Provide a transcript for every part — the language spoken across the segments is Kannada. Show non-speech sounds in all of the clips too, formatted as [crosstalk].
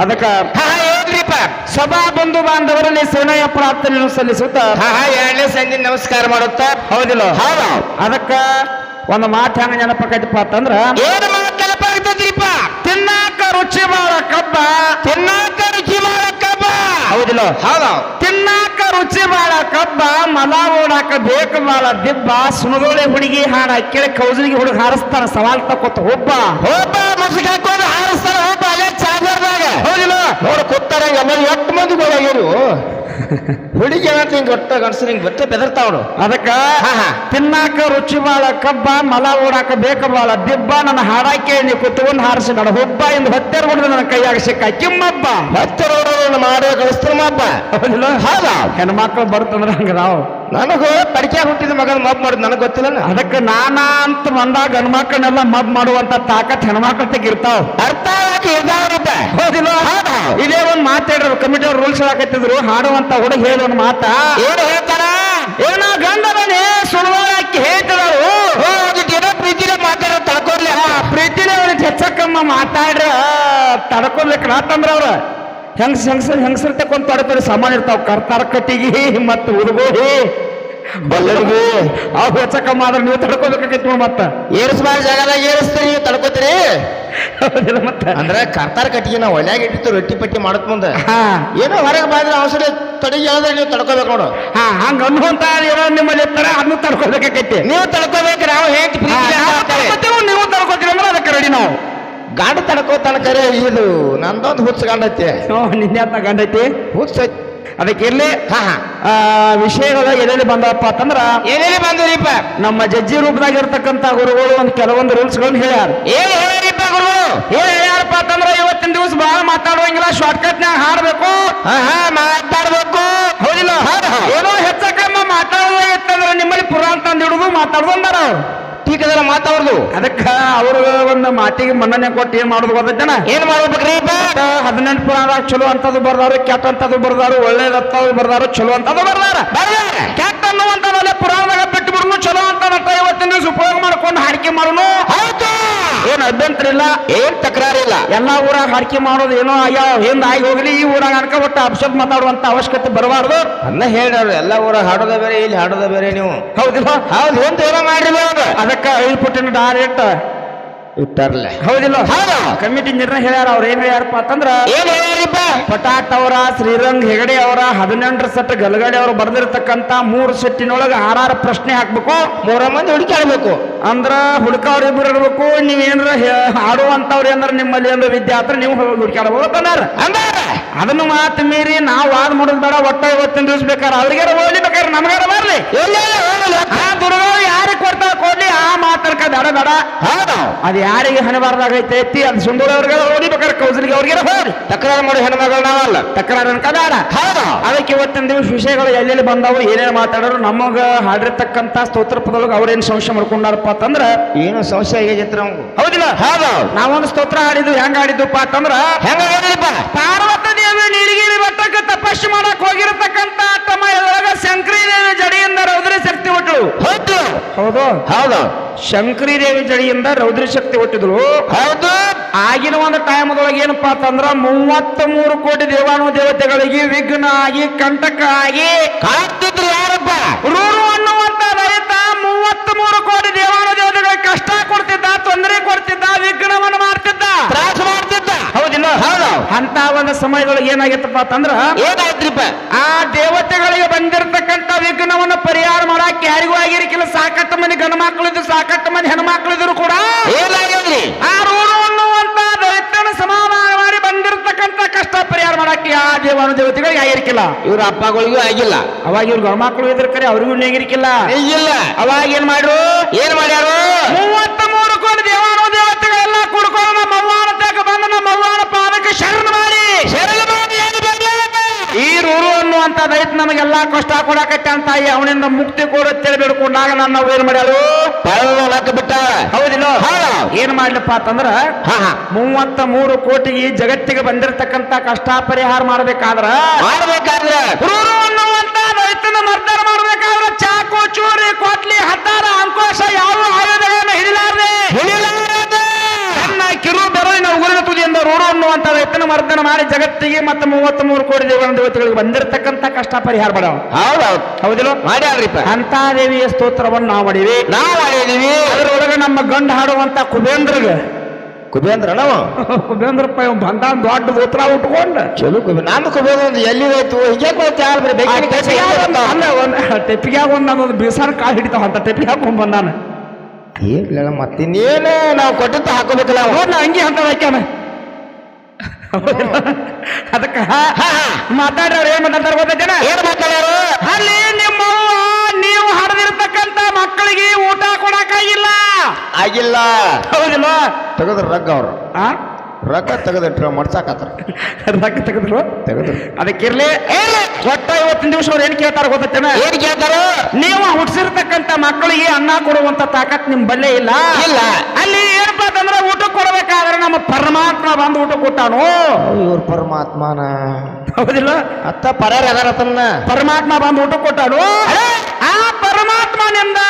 ಅದಕ್ಕ ಹಾ ಏನ್ರಿಪ್ಪ? ಸಭಾ ಬಂಧು ಬಾಂಧವರಲ್ಲಿ ಸೇನೆಯ ಪ್ರಾರ್ಥನೆ ಸಲ್ಲಿಸುತ್ತ ಎರಡನೇ ಸಂಜೆ ನಮಸ್ಕಾರ ಮಾಡುತ್ತ? ಹೌದಿಲ್ಲ? ಹೌದ. ಅದಕ್ಕ ಒಂದು ಮಾತು ಹೆಂಗ ನೆನಪಾಕೈತಪ್ಪ ಅಂತಂದ್ರ ಏನು ಮಾತು ತಿನ್ನಾಕ ರುಚಿ ಬಾಳ ಕಬ್ಬ. ತಿನ್ನಾಕ ರುಚಿ ಮಾಡಕ್ಕಪ್ಪ ಹೌದಿಲ್ಲ? ಹೌದ. ತಿನ್ನಾಕ ರುಚಿ ಬಾಳ ಕಬ್ಬ ಮಲ ಓಡಾಕ ಬೇಕು ಬಾಳ ದಿಬ್ಬ ಸುಣಗೋಳೆ ಹುಡುಗಿ ಹಾಡ ಕೇಳಿ ಕೌಜಲಿಗೆ ಹುಡುಗ ಹಾರಿಸ್ತಾನ ಸವಾಲ್ ತಕ್ಕೊತ ಒಬ್ಬ ಹೋಪ ಮಸ್ಕ್ ಹಾಕೊಂಡು ಹಾರಿಸ್ತಾರ ಹೋಪ ಅಲ್ಲೇ ಚಾದರ್ದಾಗ ಹೌದಿಲ್ಲ ಕೂತಾರ ಆಮೇಲೆ ಎಷ್ಟು ಮಂದಿ ಗೋಳಾಗ್ಯಾರು ಹುಡುಗಿ ಏನಂತ ಹಿಂಗ್ ಒಟ್ಟ ಗಂಡಸ್ರು ಹಿಂಗೆ ಬಟ್ಟೆ ಬೆದರ್ತಾವಳು ಅದಕ್ಕೆ. ತಿನ್ನಾಕ ರುಚಿ ಬಾಳ ಕಬ್ಬ ಮಲ ಓಡಾಕ ಬೇಕ ಬಾಳ ದಿಬ್ಬ ನನ್ನ ಹಾಡಾಕೆ ನೀ ಕುತ್ಕೊಂಡು ಹಾರಿಸಿ ನಡ. ಹುಬ್ಬ ಇಂದ ಹತ್ತೆರ ಹೊಡೆದು ನನ್ನ ಕೈಯಾಗ ಸಿಕ್ಕ. ಕಿಮ್ಮಬ್ಬ. ಮತ್ತೆ ಹೊಡೆದು ಮಾಡೋ ಕಳಿಸ್ತಾರ ಮಬ್ಬ ಹೌದಾ? ಹೆಣ್ಮಕ್ಳು ಬರ್ತಂದ್ರೆ ಹಂಗೆ ನಾವು ನನಗೂ ಪಡಿಕೆ ಹುಟ್ಟಿದ ಮಗನ ಮಬ್ ಮಾಡುದು ನನಗೆ ಗೊತ್ತಿಲ್ಲ ಅದಕ್ಕೆ ನಾನಾ ಅಂತ ಬಂದಾಗ ಗಂಡ್ಮಕ್ಳನ್ನೆಲ್ಲ ಮಬ್ ಮಾಡುವಂತ ತಾಕತ್ ಹೆಣ್ಮಕ್ಳ ತೆಗಿರ್ತಾವ ಅರ್ಥ ಆಗಿ ಇರ್ತಾವ್ರಿಪ್ಪ ಹೌದಿಲ್ಲ ಹೌದಾ? ಇದೇ ಒಂದು ಮಾತಾಡ್ರು ಕಮಿಟಿ ಅವ್ರು ರೂಲ್ಸ್ ಹಾಕತ್ತಿದ್ರು ಹಾಡುವಂತ ಹುಡುಗ ಹೇಳ ಒಂದು ಮಾತ. ಏನು ಹೇಳ್ತಾರ? ಏನೋ ಗಂಡನೇ ಸುಳುವಾಕಿ ಹೇಳ್ತಿದಾರು ಹೋಗಿಟ್ಟು ಏನೋ ಪ್ರೀತಿನ ಮಾತಾಡೋ ಪ್ರೀತಿನೇ ಅವ್ರಿಗೆ ಹೆಚ್ಚಕ್ಕಮ್ಮ ಮಾತಾಡ್ರ ತಡ್ಕೊಬೇಕ್ರ ನಾತಂದ್ರ ಅವ್ರ. ಹೆಂಗ್ಸ್ ಹೆಂಗಸರ್ ಹೆಂಗಸರ್ ತಕೊಂಡ್ ತಡ್ತಾರೆ ಸಾಮಾನು ಇರ್ತಾವ. ಕರ್ತಾರ ಕಟ್ಟಿಗೆ ಮತ್ತು ಹುಡುಗೋಹಿ ಬಲ್ಲಡಿಗೆ. ಆ ಹೆಚ್ಚಕ ಮಾದ್ರೆ ನೀವು ತಡ್ಕೋಬೇಕಾಗಿತ್ತು ನೋಡ್ ಮತ್ತ. ಏರಿಸ್ಬಾರ ಜಾಗದಾಗ ಏರಿಸ್ತೀರಿ ನೀವು ತಡ್ಕೋತೀರಿ? ಮತ್ತ. ಅಂದ್ರ ಕರ್ತಾರ ಕಟ್ಟಿಗೆ ನಾವು ಒಳ್ಳೆಯಾಗಿ ಇಟ್ಟಿತ್ತು ರೊಟ್ಟಿ ಪಟ್ಟಿ ಮಾಡತ್ ಮುಂದೆ. ಹಾ. ಏನೋ ಹೊರಗೆ ಬಾದ್ರೆ ಅವಸರ ತೊಡಗಿ ಹೇಳಿದ್ರೆ ನೀವು ತಡ್ಕೋಬೇಕು ನೋಡು. ಹಾ ಹಂಗ ಅನ್ನುವಂತ ಏನೋ ನಿಮ್ಮಲ್ಲಿ ಇರ್ತಾರ ಅದನ್ನು ತಡ್ಕೋಬೇಕಾಗೈತಿ. ನೀವು ತಡ್ಕೋಬೇಕು ನಾವು ಹೇಳ್ತಿ ಹಾ, ಪ್ರೀತಿ ನಾವು ತಡ್ಕೊತೀವಿ, ನೀವು ತಡ್ಕೋತೀರಿ ಅಂದ್ರೆ ಅದಕ್ಕೆ ರೆಡಿ ನಾವು ಗಾಡ ತಡ್ಕೋತಾನ ಕರೆ ಇದು ನಂದೊಂದು ಹುಚ್ಚ ಗಂಡೈತಿ. ನಿನ್ನೆ ಗಂಡೈತಿ? ಹುಚ್ಚ ಅದಕ್ಕೆ ಇರ್ಲಿ. ಹಾ ವಿಷಯಗಳು ಎಲ್ಲೆಲ್ಲಿ ಬಂದಪ್ಪ ಅಂತಂದ್ರ ಎಲ್ಲೆಲ್ಲಿ ಬಂದ್ರಿಪ್ಪ ನಮ್ಮ ಜಜ್ಜಿ ರೂಪದಾಗ ಇರ್ತಕ್ಕಂತ ಗುರುಗಳು ಒಂದು ಕೆಲವೊಂದು ರೂಲ್ಸ್ ಗಳನ್ನ ಹೇಳ್ಯಾರ. ಏನ್ ಹೇಳಿರಿಪ್ಪ ಗುರು ಏನ್ ಹೇಳ್ಯಾರಪ್ಪ ಅಂತಂದ್ರ ಇವತ್ತಿನ ದಿವಸ ಬಹಳ ಮಾತಾಡುವಂಗಿಲ್ಲ ಶಾರ್ಟ್ ಕಟ್ ನಾಗ ಹಾಡ್ಬೇಕು. ಹಾ ಹಾ. ಮಾತಾಡ್ಬೇಕು. ಹೌದಿಲ್ಲ. ಏನೋ ಹೆಚ್ಚಕಮ್ಮ ಮಾತಾಡುವ ಇತ್ತಂದ್ರ ನಿಮ್ಮಲ್ಲಿ ಪುರಾಣ ತಂದು ಹಿಡಿದು ಮಾತಾಡುದು ಅಂದಾರ ಅವ್ರು. ಅದಕ್ಕ ಅವ್ರ ಒಂದು ಮಾತಿಗೆ ಮನ್ನಣೆ ಕೊಟ್ಟು ಏನ್ ಮಾಡೋದು ಗೊತ್ತೈತೇನ ಏನ್ ಮಾಡ್ಬೇಕ್ರಿ ಹದಿನೆಂಟು ಪುರಾಣದಾಗ ಚಲೋ ಅಂತದ್ದು ಬರ್ದಾರು ಕೆಟ್ಟ ಅಂತದ್ದು ಬರ್ದಾರು ಒಳ್ಳೇದತ್ತದು ಬರ್ದಾರು ಚಲೋ ಅಂತದ್ದು ಬರ್ದಾರ. ಬರ್ದಾರ. ಕೆಟ್ಟ ಅನ್ನುವಂತ ಪುರಾಣದಾಗ ಬಿಟ್ಟು ಬಿಡುನು ಚಲೋ ಅಂತ ಇವತ್ತಿನ ದಿವಸ ಉಪಯೋಗ ಮಾಡ್ಕೊಂಡು ಹಾಡಿಕೆ ಮಾಡುನು. ಹೌದು. ಏನ್ ಅಭ್ಯಂತರ ಇಲ್ಲ ಏನ್ ತಕರಾರಿಲ್ಲ. ಎಲ್ಲಾ ಊರಾಗ ಹಾಡಿಕೆ ಮಾಡೋದು ಏನೋ ಅಯ್ಯೋ ಹಿಂದ ಆಗಿ ಹೋಗ್ಲಿ ಈ ಊರಾಗ ಅನ್ಕ ಒಟ್ಟು ಅಪ್ಶಬ್ದ ಮಾತಾಡುವಂತ ಅವಶ್ಯಕತೆ ಬರಬಾರ್ದು. ಅನ್ನ ಹೇಳಿ ಎಲ್ಲ ಊರ ಹಾಡೋದ ಬೇರೆ ಇಲ್ಲಿ ಹಾಡೋದ ಬೇರೆ ನೀವು. ಹೌದಿಲ್ಲ? ಹೌದು ಅಂತ ಏನೋ ಮಾಡಿಲ್ಲ ಅದಕ್ಕೆ ಐದು ಪುಟ್ಟಿನ ಡೈರೆಕ್ಟ್ ಇಟ್ಟಾರ್ಲೆ. ಹೌದಿಲ್ಲ? ಹೌದು. ಕಮಿಟಿ ನಿರ್ಣಯ ಹೇಳ್ಯಾರ ಅವ್ರ ಏನ್ ಹೇಳ್ಯಾರಪ್ಪ ಅಂತಂದ್ರ ಏನ್ ಹೇಳಿರಿಪ್ಪ ಪಟಾಟ್ ಅವರ ಶ್ರೀರಂಗ್ ಹೆಗಡೆ ಅವರ ಹದಿನೆಂಟರ ಸೆಟ್ ಗಲಗಡೆ ಅವರು ಬರೆದಿರ್ತಕ್ಕಂತ ಮೂರು ಸೆಟ್ಟಿನೊಳಗೆ ಆರಾರು ಪ್ರಶ್ನೆ ಹಾಕ್ಬೇಕು. ಮೂರ ಮಂದಿ ಹುಡುಕಾಡ್ಬೇಕು ಅಂದ್ರ ಹುಡುಕಾವ್ರ ಇಬ್ರು ಇರ್ಬೇಕು ನೀವೇನ್ರ ಹಾಡುವಂತವ್ರು ಏನಾರ ನಿಮ್ಮಲ್ಲಿ ಏನಾರ ವಿದ್ಯಾರ್ಥಿ ನೀವು ಹುಡುಕಾಡಬಹುದು ಅಂದಾರ. ಅದನ್ನು ಮಾತು ಮೀರಿ ನಾವು ವಾದ ಮಾಡೋದು ಬೇಡ ಒಟ್ಟ ಇವತ್ತಿನ ದಿವಸ ಬೇಕಾರ ಅವ್ರಿಗಾರ ಹೋಗ್ಲಿ ಬೇಕಾರ ನಮ್ಗಾರ ಬರ್ಲಿ ಆ ದುರ್ಗಗಳು ಯಾರಿಗೆ ಕೊಡ್ತಾ ಕೊಡ್ಲಿ ಆ ಮಾತರ್ಕ ಬೇಡ ಬೇಡ. ಹೌದು. ಅದು ಯಾರಿಗೆ ಹಣಬಾರ್ದಾಗೈತೆ ಅದು ಸುಂದರ ಅವ್ರಿಗೆ ಹೋಗ್ಲಿ ಬೇಕಾದ್ರೆ ಕೌಸಲಿಗೆ ಅವ್ರಿಗೆ ತಕರಾರು ಮಾಡೋ ಹೆಣ್ಮಗಳು ನಾವಲ್ಲ. ತಕರಾರು ಅನ್ಕೋದಾರ ಹೌದು. ಅದಕ್ಕೆ ಇವತ್ತಿನ ದಿವಸ ವಿಷಯಗಳು ಎಲ್ಲೆಲ್ಲಿ ಬಂದಾವು ಏನೇನು ಮಾತಾಡೋರು ನಮಗ ಹಾಡಿರ್ತಕ್ಕಂತ ಸ್ತೋತ್ರ ಪದೊಳಗೆ ಅವ್ರೇನ್ ಸಂಶಯ ಮಾಡ್ಕೊಂಡಾರಪ್ಪ ಅಂತಂದ್ರ ಏನು ಸಂಶಯ ಆಗೈತಿ ನಮ್ಗೆ ಹೌದಿಲ್ಲ? ಹೌದು. ನಾವೊಂದು ಸ್ತೋತ್ರ ಹಾಡಿದ್ವು ಹೆಂಗ ಹಾಡಿದ್ವಪ್ಪ ಅಂತಂದ್ರ ಹೆಂಗ ಹೇಳಿರಿಪ್ಪ ಪಾರ್ವತ ದೇವಿ ನೀಲಗಿರಿ ಬೆಟ್ಟಕ್ಕೆ ತಪಸ್ಸು ಮಾಡಕ್ ಹೋಗಿರತಕ್ಕಂತ ತಮ್ಮ ಎದುರಾಗ ಶಂಕರಿ ದೇವಿ ಜಡಿಯಿಂದ ರೌದ್ರಿ ಶಕ್ತಿ ಹೌದು. ಹೌದು. ಹೌದು. ಶಂಕರಿ ದೇವಿ ಜಡಿಯಿಂದ ರೌದ್ರಿ ಶಕ್ತಿ ಹುಟ್ಟಿದ್ರು ಹೌದು. ಆಗಿನ ಒಂದು ಟೈಮ್ದೊಳಗೆ ಏನಪ್ಪಾ ಅಂತಂದ್ರ ಮೂವತ್ತ ಮೂರು ಕೋಟಿ ದೇವಾನು ದೇವತೆಗಳಿಗೆ ವಿಘ್ನ ಆಗಿ ಕಂಟಕ ಆಗಿ ಕಾಡ್ತಿದ್ರು ಯಾರಪ್ಪ? ರೂರು ಅನ್ನುವಂತ ರೈತ ಮೂವತ್ತ ಮೂರು ಕೋಟಿ ದೇವಾನು ದೇವತೆಗಳಿಗೆ ಕಷ್ಟ ಕೊಡ್ತಿದ್ದ ತೊಂದರೆ ಕೊಡ್ತಿದ್ದ ವಿಘ್ನವನ್ನು ಮಾಡ್ತಿದ್ದ ತ್ರಾಸ ಮಾಡ್ತಿದ್ದ. ಹೌದಿಲ್ಲ? ಹೌದು. ಅಂತ ಒಂದು ಸಮಯದೊಳಗೆ ಏನಾಗಿತ್ತಪ್ಪ ಅಂತಂದ್ರ ಏನಾಯ್ತ್ರಿಪ್ಪ? ಆ ದೇವತೆಗಳಿಗೆ ಬಂದಿರತಕ್ಕಂತ ವಿಘ್ನವನ್ನು ಪರಿಹಾರ ಮಾಡಕ್ಕೆ ಯಾರಿಗೂ ಆಗಿರಕ್ಕಿಲ್ಲ ಸಾಕಷ್ಟು ಮಂದಿ ಗಂಡು ಮಕ್ಕಳಿದ್ರು ಸಾಕಷ್ಟು ಮಂದಿ ಹೆಣ್ಮಕ್ಳಿದ್ರು ಕೂಡ ಏನಾಗ್ಯದ್ರಿ ಆ ರೂಢು ಅನ್ನುವಂತ ದೈತ್ಯನ ಸಮಾಧಾನ ಮಾಡಿ ಬಂದಿರತಕ್ಕಂತ ಕಷ್ಟ ಪರಿಹಾರ ಮಾಡಕ್ಕೆ ಆ ದೇವಾನು ದೇವತೆಗಳಿಗೆ ಆಗಿರ್ಕಿಲ್ಲ ಇವ್ರ ಅಪ್ಪಗಳಿಗೂ ಆಗಿಲ್ಲ. ಅವಾಗ ಇವ್ರ ಗಂಡು ಮಕ್ಕಳು ಇದ್ರ ಕರೆ ಅವ್ರಿಗೂ ನೆಗಿರ್ಕಿಲ್ಲ ಇಲ್ಲ ಅವಾಗ ಏನ್ ಮಾಡ್ರು? ಏನ್ ಮಾಡ್ಯಾರು? ಮೂವತ್ತ ಮೂರು ಕೋಟಿ ದೇವಾನು ದೇವತೆಗಳೆಲ್ಲ ಕುಡ್ಕೊಂಡು ನಮ್ಮ ಅವ್ವಾನ ತಕ ಬಂದು ನಮ್ಮ ಅವ್ವಾನ ಪಾದಕ್ಕೆ ಶರಣ ಮಾಡಿ ಶರಣ ಮಾಡಿ ಏನು ಬಂದ್ಯಾರಪ್ಪ? ಈ ರೂರು ಅನ್ನುವಂತ ದೈತ್ ನಮಗೆಲ್ಲಾ ಕಷ್ಟ ಕೊಡಕತ್ತೆ ಅಂತ ಅವನಿಂದ ಮುಕ್ತಿ ಕೊಡುತ್ತೇಳಿ ಬೇಡ್ಕೊಂಡಾಗ ನನ್ನ ಏನ್ ಮಾಡ್ಯಾರು ಬಿಟ್ಟ. ಹೌದಿಲ್ಲ? ಹೌದು. ಏನ್ ಮಾಡ್ಲಪ್ಪ ಅಂತಂದ್ರ ಮೂವತ್ತ ಮೂರು ಕೋಟಿ ಈ ಜಗತ್ತಿಗೆ ಬಂದಿರತಕ್ಕಂತ ಕಷ್ಟ ಪರಿಹಾರ ಮಾಡ್ಬೇಕಾದ್ರ ಮಾಡ್ಬೇಕಾದ್ರೆ. ಅನ್ನುವಂತ ಮರ್ದನ ಮಾಡ್ಬೇಕಾದ್ರ ಚಾಕು ಚೂರಿ ಮರ್ದನ ಮಾಡಿ ಜಗತ್ತಿಗೆ ಮತ್ತೆ ಮೂವತ್ತ್ ಮೂರು ಕೋಟಿ ದೇವರ ದೇವತೆಗಳಿಗೆ ಬಂದಿರತಕ್ಕಂತ ಕಷ್ಟ ಪರಿಹಾರ ಮಾಡೋ ಹೌದೌದು. ಹೌದಿಲ್ಲ ಮಾಡ್ಯಾಳ್ರಿಪ್ಪ ಅಂತ ದೇವಿಯ ಸ್ತೋತ್ರವನ್ನು ನಾವು ಮಾಡಿವಿ. ನಾವು ಮಾಡಿದೀವಿ. ಅದರೊಳಗೆ ನಮ್ಮ ಗಂಡ ಹಾಡುವಂತ ಕುಬೇಂದ್ರಗ. ಕುಬೇಂದ್ರ ನಾವು [laughs] ಕುಬೇಂದ್ರಪ್ಪ ಇವ್ ಬಂದ ದೊಡ್ಡ ಗೋತ್ರ ಉಟ್ಕೊಂಡು. ಚಲೋ ಕುಬೇ ನಾನು ಕುಬೇಂದ್ರ ಒಂದು ಎಲ್ಲಿದಾಯ್ತು ಹೀಗೆ ಗೊತ್ತ ಯಾರು ಬರೀ ಆ ಟೆಪ್ಪಿಗೆ ಒಂದು ನನ್ನೊಂದು ಬೀಸಾರ ಕಾಳು ಹಿಡಿತಾವ. ಅಂತ ಟೆಪ್ಪಿಗೆ ಹಾಕೊಂಡ್ ಬಂದಾನ. ಏನ್ ಮತ್ತಿನ್ನೇನು ನಾವು ಕೊಟ್ಟಂತ ಹಾಕೋಬೇಕಲ್ಲ ಹಂಗೆ ಅಂತ ಹಾಕ್ಯಾನ. ಅದಕ್ಕ ಮಾತಾಡ್ರವ್ರು ಏನ್ ಮಾತಾಡ್ತಾರ ಗೊತ್ತೇನ ಏನ್ ಮಾತಾಡೋರು ಅಲ್ಲಿ ನಿಮ್ಮ ನೀವು ಹರಿದಿರ್ತಕ್ಕಂತ ಮಕ್ಕಳಿಗೆ ಊಟ ಕೊಡಕ್ಕಾಗಿಲ್ಲ. ಆಗಿಲ್ಲ. ಹೌದಿಲ್ಲ? ತಗದ್ರ ರಗ್ ಅವ್ರು. ಆ? ರೊಕ್ಕ ತೆಗೆದಿಟ್ರ ಮಡ್ಸಾಕತ್ತಾರ ರೊಕ್ಕ ತೆಗೆದ್ರು? ತೆಗೆದ್ರು. ಅದಕ್ಕಿರ್ಲಿ ಒಟ್ಟ ಇವತ್ತಿನ ದಿವಸ ಅವ್ರು ಏನ್ ಕೇಳ್ತಾರ ಗೊತ್ತೇನ ಏನ್ ಕೇಳ್ತಾರ? ನೀವು ಹುಟ್ಟಿಸಿರ್ತಕ್ಕಂತ ಮಕ್ಕಳಿಗೆ ಅನ್ನ ಕೊಡುವಂತ ತಾಕತ್ ನಿಮ್ ಬಲ್ಲೆ ಇಲ್ಲ. ಇಲ್ಲ. ಅಲ್ಲಿ ಏನಪ್ಪಾ ಅಂತಂದ್ರೆ ಊಟ ಕೊಡ್ಬೇಕಾದ್ರೆ ನಮ್ಮ ಪರಮಾತ್ಮ ಬಂದು ಊಟ ಕೊಟ್ಟಾನು? ಇವ್ರ ಪರಮಾತ್ಮನ. ಹೌದಿಲ್ಲ? ಅತ್ತ ಪರ್ಯಾರ ಅದಾರತನ್ನ ಪರಮಾತ್ಮ ಬಂದು ಊಟ ಕೊಟ್ಟಾನು? ಆ ಪರಮಾತ್ಮನಿಂದ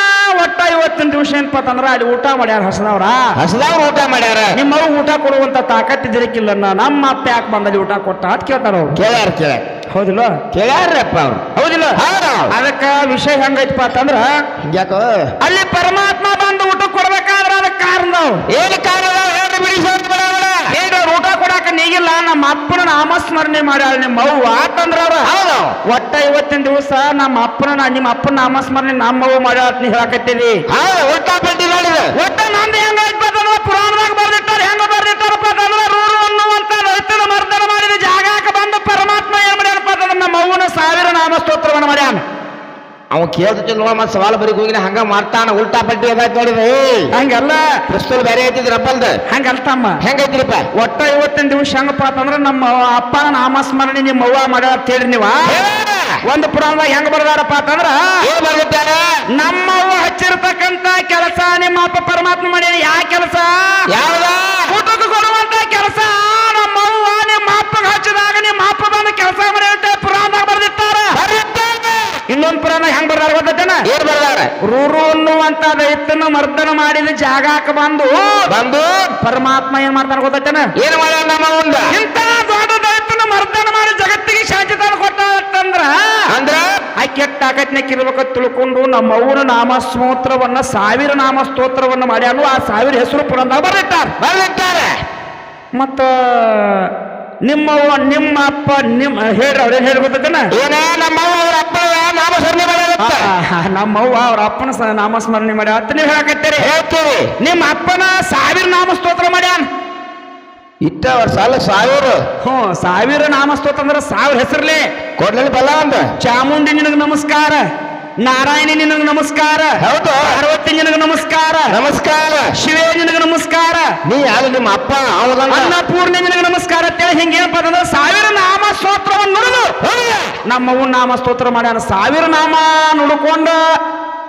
ಒಟ್ಟ ಇವತ್ತಿನ ದಿವಸ ಏನಪ್ಪಾ ಅಂದ್ರ ಅಲ್ಲಿ ಊಟ ಮಾಡ್ಯಾರ ಹಸದವ್ರ ಹಸದವ್ರು ಊಟ ಮಾಡ್ಯಾರ. ನಿಮ್ಮ ಊಟ ಕೊಡುವಂತ ತಾಕತ್ ಇದ್ರಿಕ್ಕಿಲ್ಲ ನಮ್ಮ ಅಪ್ಪ ಯಾಕೆ ಬಂದಲ್ಲಿ ಊಟ ಕೊಟ್ಟ ಅಂತ ಕೇಳ್ತಾರ ಅವ್ರು. ಕೇಳ್ಯಾರ ಕೇಳ ಹೌದಿಲ್ಲ? ಕೇಳ್ಯಾರಪ್ಪ ಅವ್ರು. ಹೌದಿಲ್ಲ? ಹೌದು. ಅದಕ್ಕ ವಿಷಯ ಹೆಂಗೈತಪ್ಪ ಅಂತಂದ್ರ ಯಾಕೋ ಅಲ್ಲಿ ಪರಮಾತ್ಮ ಬಂದು ಊಟ ಕೊಡ್ಬೇಕಾದ್ರ ಅದಕ್ಕೆ ಕಾರಣ ಏನು ಕಾರಣ ಹೇಳ್ರಿ ಬಿಡಿ ನೀಗಿಲ್ಲ ನಮ್ಮ ಅಪ್ಪನ ನಾಮಸ್ಮರಣೆ ಮಾಡ್ಯಾಳ ನಿಮ್ಮ ಅವ್ವ. ಆತಂದ್ರ ಅವ್ರ ಒಟ್ಟ ಇವತ್ತಿನ ದಿವಸ ನಮ್ಮ ಅಪ್ಪನ ನಿಮ್ಮ ಅಪ್ಪನ ನಾಮಸ್ಮರಣೆ ನಮ್ಮ ಅವ್ವ ಮಾಡ್ಯಾಳ ನೀ ಹೇಳಕತ್ತೀರಿ. ಒಟ್ಟ ನೋಡಿದ ಒಟ್ಟ ನಂದು ಅಂತಂದ್ರ ಪುರಾಣದಾಗ ಬರ್ದಿಟ್ಟಾರ ಹೆಂಗ ಬರ್ದಿಟ್ಟಾರಪ್ಪ ಅಂತಂದ್ರ ರೂರು ಅನ್ನುವಂತ ರೈತನ ಮರ್ದನ ಮಾಡಿದ ಜಾಗಕ್ಕೆ ಬಂದು ಪರಮಾತ್ಮ ಏನ್ ಮಾಡ್ಯಾನಪ್ಪ ಅಂತಂದ್ರ ನಮ್ಮ ಅವ್ವನ ಸಾವಿರ ನಾಮ ಸ್ತೋತ್ರವನ್ನು ಮಾಡ್ಯಾನ. ಅವ ಕೇಳ್ತಿದ್ದ ನೋಡ ಮತ್ತೆ ಸವಾಲ್ ಬರೀ ಹೋಗಿನ ಹಂಗ ಮಾಡ್ತಾನ ಉಲ್ಟಾ ಪಟ್ಟಿ ಅದಾಯ್ತು ನೋಡಿದ ಹಂಗಲ್ಲ. ಪ್ರಸ್ತುತ ಬೇರೆ ಐತಿದ್ ರಬ್ಬಲ್ದ ಹಂಗಲ್ತಮ್ಮ ಹೆಂಗೈತ್ರಿಪ್ಪ? ಒಟ್ಟ ಇವತ್ತಿನ ದಿವಸ ಹೆಂಗಪ್ಪ ಅಂತಂದ್ರ ನಮ್ಮ ಅಪ್ಪನ ನಾಮಸ್ಮರಣೆ ನಿಮ್ಮ ಅವ್ವ ಮಾಡ್ಯಾಳ ಅಂತ ಹೇಳ್ರಿ ನೀವ. ಒಂದು ಪುರಾಣದಾಗ ಹೆಂಗ್ ಬರ್ದಾರಪ್ಪ ಅಂತಂದ್ರ ಬರ್ದಿಟ್ಟಾರ ನಮ್ಮವ್ವ ಹಚ್ಚಿರ್ತಕ್ಕಂತ ಕೆಲಸ ನಿಮ್ಮ ಅಪ್ಪ ಪರಮಾತ್ಮ ಮಾಡಿ ಯಾ ಕೆಲಸ? ಯಾವ್ದ? ಊಟಕ್ಕೆ ಕೊಡುವಂತ ಕೆಲಸ. ನಮ್ಮವ್ವ ನಿಮ್ಮ ಅಪ್ಪಗೆ ಹಚ್ಚಿದಾಗ ನಿಮ್ಮ ಅಪ್ಪ ಬಂದ ಕೆಲಸ ಮಾಡ್ಯಾಳ ಪುರಾಣದಾಗ ಬರ್ದಿಟ್ಟಾರ ಇನ್ನೊಂದು ಪುರಾಣ ಹೆಂಗ್ ಬರ್ದಾರ ಗೊತ್ತೇನ ಏನ್ ಬರ್ದಾರ ರೂರು ದೈತನ ದೈತ್ಯನ ಮರ್ದನ ಮಾಡಿದ ಜಾಗಕ್ಕೆ ಬಂದು ಬಂದು? ಪರಮಾತ್ಮ ಏನ್ ಮಾಡ್ತಾನ ಗೊತ್ತೇನ ಏನ್ ಮಾಡ ನಮ್ಮ ಮುಂದ? ಇಂತ ದೊಡ್ಡ ದೈತ್ಯನ ಮರ್ದನ ಮಾಡಿ ಜಗತ್ತಿಗೆ ಶಾಂತಿ ತಂದು ಕೊಟ್ಟ ಅಂತಂದ್ರ ಅಂದ್ರ? ಆ ಕೆಟ್ಟ ಆಕತ್ನಕ್ಕಿರ್ಬೇಕು ತಿಳ್ಕೊಂಡು ನಮ್ಮ ಅವ್ವನ ನಾಮ ಸ್ತೋತ್ರವನ್ನ ಸಾವಿರ ನಾಮ ಸ್ತೋತ್ರವನ್ನ ಮಾಡ್ಯಾನು ಆ ಸಾವಿರ ಹೆಸರು ಪುರಂದ ಬರ್ದಿಟ್ಟಾರ. ಬರ್ದಿಟ್ಟಾರ. ಮತ್ತ ನಿಮ್ಮವ್ವ ನಿಮ್ಮ ಅಪ್ಪ ನಿಮ್ಮ ಹೇಳ್ರಿ ಅವ್ರೇನ್ ಹೇಳಿ ಗೊತ್ತೇನ ಏನ ನಮ್ಮ ಅವ್ರ ಅಪ್ಪ ನಾಮ ಸರಣಿ ನಮ್ಮವ್ವ ಅವ್ರ ಅಪ್ಪನ ಸ- ನಾಮಸ್ಮರಣೆ ಮಾಡ್ಯಾರ ಅಂತ ನೀವು ಹೇಳಕತ್ತೀರಿ. ಹೇಳ್ತೀವಿ. ನಿಮ್ಮ ಅಪ್ಪನ ಸಾವಿರ ನಾಮ ಸ್ತೋತ್ರ ಮಾಡ್ಯಾನ. ಇಟ್ಟ ಅವ್ರ ಸಾಲ ಸಾವಿರ. ಹ್ಞೂ ಸಾವಿರ ನಾಮ ಸ್ತೋತ್ರ ಅಂದ್ರೆ ಸಾವಿರ ಹೆಸರ್ಲಿ. ಕೊಡ್ಲಿ ಬಲ ಅಂತ ಚಾಮುಂಡಿ ನಿನಗೆ ನಮಸ್ಕಾರ. ನಾರಾಯಣಿ ನಿನಗೆ ನಮಸ್ಕಾರ. ಹೌದು. ಪಾರ್ವತಿ ನಿನಗೆ ನಮಸ್ಕಾರ. ನಮಸ್ಕಾರ. ಶಿವೇ ನಿನಗೆ ನಮಸ್ಕಾರ. ನೀ ಯಾರು ನಿಮ್ಮ ಅಪ್ಪ ಅವನ ನಿನಗೆ ನಮಸ್ಕಾರ ಅಂತೇಳಿ ಹಿಂಗೇನಪ್ಪ ಅಂತಂದ್ರೆ ಸಾವಿರ ನಾಮ ಸ್ತೋತ್ರವನ್ನು ನುಡಿದು ನಮ್ಮವು ನಾಮ ಸ್ತೋತ್ರ ಮಾಡ್ಯಾನ. ಸಾವಿರ ನಾಮ ನುಡ್ಕೊಂಡು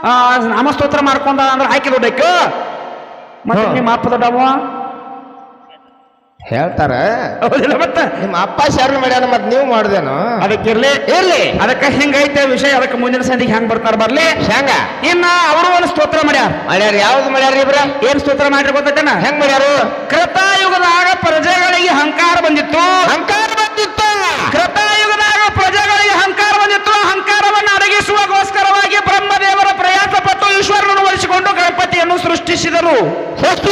ಆ, ನಾಮ ಸ್ತೋತ್ರ ಮಾಡ್ಕೊಂಡ ಅಂದ್ರೆ ಹಾಕಿ ದೊಡ್ಡಕ್ಕೆ? ಮತ್ತೆ. ನಿಮ್ಮ ಅಪ್ಪ ದೊಡ್ಡವ ಹೇಳ್ತಾರ. ಹೌದಿಲ್ಲ ಮತ್ತೆ? ನಿಮ್ಮ ಅಪ್ಪ ಶರಣ ಮಾಡ್ಯಾನ ಮತ್ತ ನೀವು ಮಾಡ್ದೇನು? ಅದಕ್ಕೆ ಇರ್ಲಿ. ಅದಕ್ಕೆ ಹಿಂಗೈತೆ ವಿಷಯ ಅದಕ್ಕೆ ಮುಂದಿನ ಸಂಧಿಗೆ ಹೆಂಗ್ ಬರ್ತಾರ ಬರ್ಲಿ. ಹೆಂಗ ಇನ್ನ ಅವರು ಒಂದು ಸ್ತೋತ್ರ ಮಾಡ್ಯಾರ. ಮಾಡ್ಯಾರ ಯಾವ್ದು ಮಾಡ್ಯಾರ ಇಬ್ರ? ಏನ್ ಸ್ತೋತ್ರ ಮಾಡ್ರಿ ಗೊತ್ತೇನ ಹೆಂಗ್ ಮಾಡ್ಯಾರು? ಕೃತಾಯುಗದಾಗ ಪ್ರಜೆಗಳಿಗೆ ಅಹಂಕಾರ ಬಂದಿತ್ತು. ಹಂಕಾರ ಬಂದಿತ್ತು. ಕೃತಾಯುಗದಾಗ ಪ್ರಜೆಗಳಿಗೆ ಅಹಂಕಾರ ಬಂದಿತ್ತು. ಅಹಂಕಾರವನ್ನು ಅಡಗಿಸುವಗೋಸ್ಕರವಾಗಿ ಬ್ರಹ್ಮದೇವರ ಪ್ರಯಾಸ ಪಟ್ಟು ಈಶ್ವರನನ್ನು ಒಲಿಸಿಕೊಂಡು ಗಣಪತಿಯನ್ನು ಸೃಷ್ಟಿಸಿದರು. ಸೃಷ್ಟಿ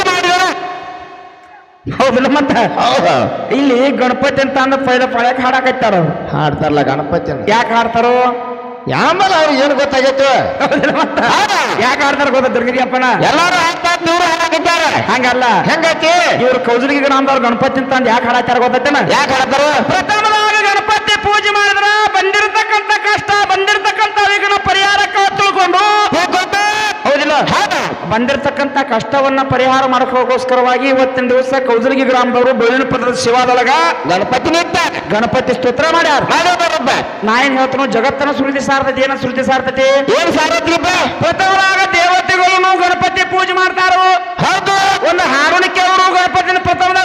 ಹೌದಿಲ್ಲ ಮತ್ತೆ? ಹೌದು. ಇಲ್ಲಿ ಗಣಪತಿ ಅಂತ ಅಂದ ಪೈಲ ಪಳಕ್ ಹಾಡಕತ್ತಾರ? ಹಾಡ್ತಾರಲ್ಲ ಗಣಪತಿನ ಯಾಕೆ ಹಾಡ್ತಾರೋ? ಯಾಮಲ್ಲ ಅವ್ರು ಏನು ಗೊತ್ತಾಗೈತು? ಯಾಕೆ ಹಾಡ್ತಾರ ಗೊತ್ತ ದುರ್ಗಿರಿಯಪ್ಪನ ಎಲ್ಲಾರು ಇವ್ರು ಹಾಡಾಕತ್ತಾರ. ಹಂಗಲ್ಲ. ಹೆಂಗೈತಿ? ಇವ್ರು ಕೌಜಲಿಗೆ ಗ್ರಾಮದವ್ರು ಗಣಪತಿ ಅಂತ ಅಂದ್ ಯಾಕೆ ಹಾಡತ್ತಾರ ಗೊತ್ತೇನ ಯಾಕೆ ಹಾಡ್ತಾರ ಪ್ರಥಮದಾಗ ಗಣಪತಿ ಪೂಜೆ ಮಾಡಿದ್ರ ಬಂದಿರತಕ್ಕಂತ ಕಷ್ಟ ಬಂದಿರತಕ್ಕಂತ ವಿಘ್ನ ಪರಿಹಾರಕ್ಕೆ ತಿಳ್ಕೊಂಡು ಹೌದಿಲ್ಲ ಬಂದಿರತಕ್ಕಂತ ಕಷ್ಟವನ್ನ ಪರಿಹಾರ ಮಾಡೋಕ್ಕೋಸ್ಕರವಾಗಿ ಇವತ್ತಿನ ದಿವಸ ಕೌಜಲಗಿ ಗ್ರಾಮದವರು ಬೆಳ್ಳಿನ ಪದರದ ಶಿವಾದೊಳಗ ಗಣಪತಿ ಗಣಪತಿ ಸ್ತೋತ್ರ ಮಾಡ್ಯಾರ. ನಾ ಏನ್ ಹೇಳ್ತಾನು ಜಗತ್ತನ ಸುರುತಿ ಸಾರ್ತತಿ ಏನ ಸುರುತಿ ಸಾರ್ತತಿ? ಏನ್ ಸಾರತ್ರಿಪ್ಪ ಪ್ರಥಮದಾಗ ದೇವತೆಗಳನ್ನು ಗಣಪತಿ ಪೂಜೆ ಮಾಡ್ತಾರೋ? ಹೌದು. ಒಂದು ಹಾರುಣಿಕೆ ಅವರು ಗಣಪತಿನ ಪ್ರಥಮದ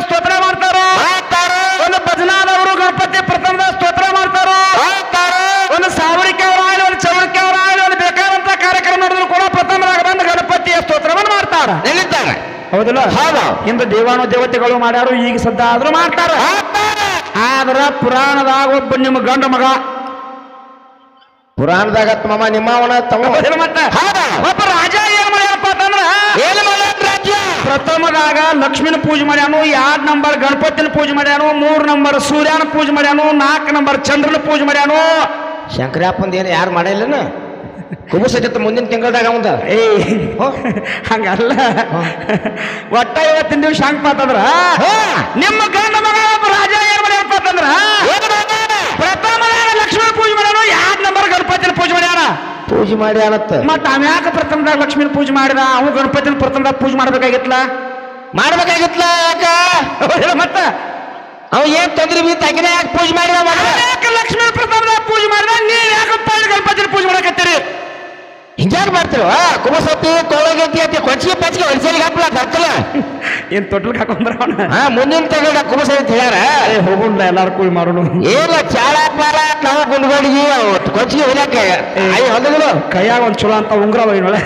ಸ್ತೋತ್ರ ಮಾಡ್ತಾರೋ ಹಾಡ್ತಾರ ಒಂದು ಭಜನಾದವರು ಗಣಪತಿ ಪ್ರಥಮದ ಸ್ತೋತ್ರ ಮಾಡ್ತಾರೋ ಹಾಡ್ತಾರ ಒಂದು ಸಾವಿರಕ್ಕೆ ಅವರ ಆಗಲಿ ಒಂದು ಚೌರಕ್ಕೆ ಅವರ ಆಗಲಿ ಒಂದು ಬೇಕಾದಂತ ಕಾರ್ಯಕ್ರಮ ನಡೆದ್ರು ಕೂಡ ಪ್ರಥಮರಾಗ ಬಂದು ಗಣಪತಿಯ ಸ್ತೋತ್ರವನ್ನು ಮಾಡ್ತಾರ ನಿಲ್ಲಿತಾರ ಹೌದಿಲ್ಲ ಹೌದ. ಹಿಂದೆ ದೇವಾನು ದೇವತೆಗಳು ಮಾಡ್ಯಾರು ಈಗ ಸದ್ದ ಆದ್ರೂ ಮಾಡ್ತಾರ. ಆದ್ರ ಪುರಾಣದಾಗ ಒಬ್ಬ ನಿಮ್ಮ ಗಂಡ ಮಗ ಪುರಾಣದಾಗ ಮಾಮ ನಿಮ್ಮ ಅವನ ಮತ್ತ ಹೌದಾ? ಒಬ್ಬ ರಾಜ ಏನ್ ಮಾಡ್ಯಾರಪ್ಪ ಅಂತಂದ್ರ ಏನು ರಾಜ್ಯ? ಪ್ರಥಮದಾಗ ಲಕ್ಷ್ಮಿನ ಪೂಜೆ ಮಾಡ್ಯಾನು ಎರಡ್ ನಂಬರ್ ಗಣಪತಿನ ಪೂಜೆ ಮಾಡ್ಯಾನು ಮೂರ್ ನಂಬರ್ ಸೂರ್ಯನ ಪೂಜೆ ಮಾಡ್ಯಾನು ನಾಲ್ಕು ನಂಬರ್ ಚಂದ್ರನ ಪೂಜೆ ಮಾಡ್ಯಾನು. ಶಂಕರಪ್ಪಂದ ಏನು ಯಾರು ಮಾಡಿಲ್ಲನ ಕುಬಸಜತ್ ಮುಂದಿನ ತಿಂಗಳದಾಗ ಅವಂದ? ಏ ಹಂಗಲ್ಲ. ಒಟ್ಟ ಇವತ್ತಿನ ದಿವಸ ಹಂಗ ಪಾತಂದ್ರ? ನಿಮ್ಮ ಗಂಡ ಮಗ ರಾಜ ಏನ್ ಲಕ್ಷ್ಮೀ ಪೂಜೆ ಮಾಡ್ಯಾರ ಎರಡ್ ನಂಬರ್ ಗಣಪತಿನ ಪೂಜೆ ಮಾಡ್ಯಾರ ಪೂಜೆ ಮಾಡಿ ಅನ್ನತ್ತ ಮತ್ತ ಅವ್ಯಾಕ ಪ್ರಥಮದಾಗ ಲಕ್ಷ್ಮೀನ ಪೂಜೆ ಮಾಡಿದ? ಅವು ಗಣಪತಿನ ಪ್ರಥಮದಾಗ ಪೂಜೆ ಮಾಡ್ಬೇಕಾಗಿತ್ಲ? ಮಾಡ್ಬೇಕಾಗಿತ್ಲ ಯಾಕ? ಮತ್ತ. ಅವ ಏನ್ ತೊಂದ್ರೆ ಬಿ ತಗಿನ ಯಾಕೆ ಪೂಜೆ ಮಾಡಿದ ಯಾಕ ಲಕ್ಷ್ಮೀ ಪ್ರಥಮದಾಗ ಪೂಜೆ ಮಾಡಿದ ನೀ ಯಾಕಪ್ಪ ಇಲ್ಲಿ ಗಣಪತಿನ ಪೂಜೆ ಮಾಡಕತ್ತೀರಿ? ಹಿಂಗ್ಯಾಕ್ ಮಾಡ್ತೀವ ಕುಮಸತ್ತಿ ಕೊಳ್ಳೋಗೈತಿ ಅತಿ ಕೊಚ್ಚಿಗೆ ಪಚ್ಚಿಗೆ ಹೊಲ್ಸಲಿಗೆ ಹಾಕ್ಲ ತರ್ಕಲ್ಲ ಏನ್ ತೊಟ್ಲ್ ಹಾಕೊಂಡ್ರ ಅವನ? ಹಾ ಮುಂದಿನ ತಗೊಂಡ ಕುಮಸತಿ ಅಂತ ಹೇಳ್ಯಾರ. ಹೋಗುಂಡ ಎಲ್ಲಾರು ಕೂಡಿ ಮಾಡೋಣ. ಏನ ಚಾಳ ಪಾಲ ನಾವು ಗುಂಡ್ಗೋಡಿಗೆ ಕೊಚ್ಚಿಗೆ ಹೊಲ್ಯಾಕ ಅಯ್ಯ ಹೊಲಗಳು ಕೈಯಾಗ ಒಂದ್ ಚಲೋ ಅಂತ ಉಂಗ್ರ ಒಯ್ನೊಳೆ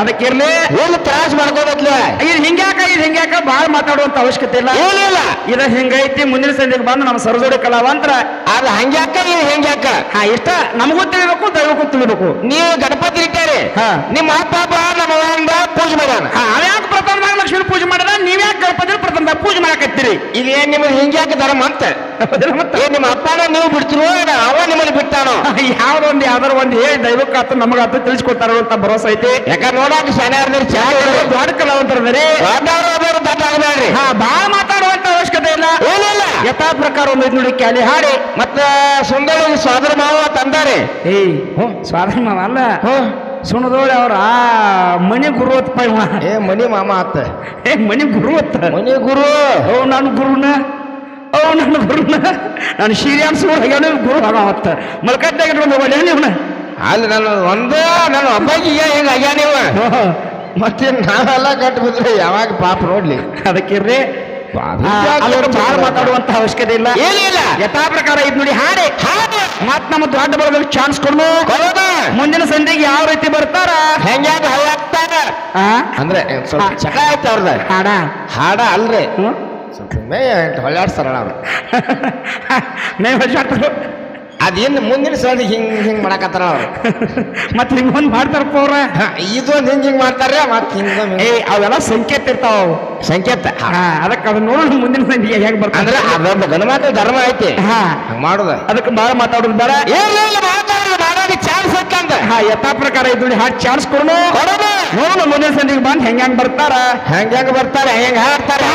ಅದಕ್ಕೆ ಇರ್ಲಿ. ಏನು ತ್ರಾಸ ಮಾಡ್ಕೋಬೇಕಲ್ಲ ಇದು ಹಿಂಗ್ಯಾಕ ಇದು ಹಿಂಗ್ಯಾಕ ಬಾಳ ಮಾತಾಡುವಂತ ಅವಶ್ಯಕತೆ ಇಲ್ಲ. ಏನಿಲ್ಲ. ಇದ ಹಿಂಗೈತಿ ಮುಂದಿನ ಸಂಜೆಗೆ ಬಂದು ನಮ್ಮ ಸರಜೋಡಿ ಕಲಾವಂತರ. ಅದು ಹಂಗ್ಯಾಕ ನೀವು ಹೆಂಗ್ಯಾಕ? ಹಾ ಇಷ್ಟ. ನಮಗೂ ತಿಳಿಬೇಕು ದೈವಕ್ಕೂ ತಿಳಿಬೇಕು. ನೀವು. ನಿಮ್ಮ ಅಪ್ಪ ಅಪ್ಪ ನಮ್ಮ ಅಂದ ಪೂಜೆ ಮಾಡೋಣ ಹಾ ಅವ್ಯಾಕ ಪ್ರಥಮದಾಗ ಲಕ್ಷ್ಮಿ ಪೂಜೆ ಮಾಡ್ಯಾರ ನೀವ್ ಯಾಕೆ ಗಣಪತಿ ಪ್ರಥಮದಾಗ ಪೂಜೆ ಮಾಡಕತ್ತೀರಿ? ಇದು ಏನ್ ನಿಮ್ಮದು ಹಿಂಗ್ಯಾಕೆ ಧರ್ಮ ಅಂತ? ಏನ್ ನಿಮ್ಮ ಅಪ್ಪನ ನೀವು ಬಿಡ್ತೀರ ಅವ ನಿಮ್ಮಲ್ಲಿ ಬಿಡ್ತಾನೋ ಯಾವ್ದೊಂದು ಯಾವ್ದಾರ ಒಂದು ಹೇಳಿ ದೈವಕ್ಕಾತು ನಮಗಾತು ತಿಳಿಸ್ಕೊಡ್ತಾರ ಅಂತ ಭರೋಸೆ ಐತಿ. ಯಾಕ ನೋಡಾಕ ಶನಿ ಚಾ ದೊಡ್ಡ ಕಲಾವಂತರದರಿ ದೊಡ್ಡವ್ರು ದೊಡ್ಡ ಆಗಬೇಡ್ರಿ. ಹಾ ಬಾಳ ಮಾತಾಡುವಂತ ಅವಶ್ಯಕತೆ ಇಲ್ಲ. ಏನಿಲ್ಲ ಯಥಾ ಪ್ರಕಾರ ಒಂದು ನೋಡಿ ಕ್ಯಾಲಿ ಹಾಡಿ. ಮತ್ತ ಸುಂದರ ಸ್ವಾದರ ಮಾವ ತಂದಾರೆ. ಏಯ್ ಸ್ವಾದರ ಮಾವ ಅಲ್ಲ. ಸುಣದೋಳಿ ಅವ್ರ ಆ ಮನೆ ಗುರು ಅತ್ತ ಪೈ ಇವ. ಏ ಮನಿ ಮಾಮ ಆತ ಏ ಮನೆ ಗುರು ಅತ್ತ. ಮನಿ ಗುರು. ಅವ್ ನನ್ನ ಗುರುನ. ಅವ್ ನನ್ನ ಗುರುನ. ನಾನು ಶೀರ್ಯಾನ್ ಆಗ್ಯಾವ ಗುರು ಆಗಾವತ್ತ ಮಲ್ಕಟ್ಟಾಗ ಇಟ್ಕೊಂಡು ಹೋಗಲ್ಲ ಇವನ? ಅಲ್ಲಿ ನನ್ನ ಒಂದು ನನ್ನ ಒಬ್ಬಾಗಿಗೆ ಹೆಂಗ ಅಯ್ಯ ನೀವು ಮತ್ತೆ ನಾವೆಲ್ಲ ಕಟ್ಬಿದ್ರೆ ಯಾವಾಗ ಪಾಪ ನೋಡ್ಲಿ. ಅದಕ್ಕಿರ್ರಿ ಅಲ್ಲವರು ಭಾಳ ಮಾತಾಡುವಂತ ಅವಶ್ಯಕತೆ ಇಲ್ಲ. ಏನಿಲ್ಲ. ಯಥಾ ಪ್ರಕಾರ ಇದ್ ನೋಡಿ ಹಾಡಿ. ಹಾಡಿ. ಮತ್ ನಮ್ಮ ದೊಡ್ಡ ಬಳಗಕ್ಕೆ ಚಾನ್ಸ್ ಕೊಡ್ನು ಮುಂದಿನ ಸಂಧಿಗೆ ಯಾವ ರೀತಿ ಬರ್ತಾರ? ಹೆಂಗ್ಯಾಗ ಆ? ಅಂದ್ರೆ ಸ್ವಲ್ಪ ಚಟ ಆಯ್ತು ಅವ್ರದ. ಹಾಡ? ಹಾಡ ಅಲ್ರಿ? ಸ್ವಲ್ಪ ಮೇ ಹೊಳ್ಳಾಡ್ಸ್ತಾರಣ ಅವ್ರು. [laughs] ಹೊಡ್ಸಾಡ್ತಾರ ಅದೇನು ಮುಂದಿನ ಸಲ ಹಿಂಗ್ ಹಿಂಗ್ ಮಾಡಕತ್ತಾರ ಅವ್ರು. [laughs] ಮತ್ತೆ ಹಿಂಗ್ ಒಂದ್ ಮಾಡ್ತಾರಪ್ಪ ಅವ್ರ. ಇದು ಒಂದು ಹಿಂಗ್ ಹಿಂಗ್ ಮಾಡ್ತಾರೆ ಮತ್ತೆ ಹಿಂಗ ಏ ಅವೆಲ್ಲ ಸಂಕೇತ ಇರ್ತಾವ ಅವು. ಸಂಕೇತ? ಅದಕ್ಕೆ ಅದನ್ನ ನೋಡೋಣ ಮುಂದಿನ ಸಂಧಿಗೆ ಹೇಗೆ ಬರ್ತಾರೆ ಅಂದ್ರೆ ಅದೊಂದು ಗಣಮಾತ ಧರ್ಮ ಐತಿ. ಮಾಡುದ. ಅದಕ್ಕೆ ಬಾಳ ಮಾತಾಡೋದು ಬೇಡ. ಏನಿಲ್ಲ ಮಾತಾಡೋದು ಮಾಡೋದು ಚಾನ್ಸ್ ಹಾಕಂದ ಹಾ ಯಥಾ ಪ್ರಕಾರ ಇದ್ದು ಹಾ ಚಾನ್ಸ್ ಕೊಡೋಣ. ನೋಡೋಣ ಮುಂದಿನ ಸಂಜೆಗೆ ಬಂದು ಹೆಂಗ್ ಹೆಂಗ್ ಬರ್ತಾರ. ಹೆಂಗ್ ಹೆಂಗ್ ಬರ್ತಾರೆ ಹೆಂಗ್ ಹಾಡ್ತಾರೆ.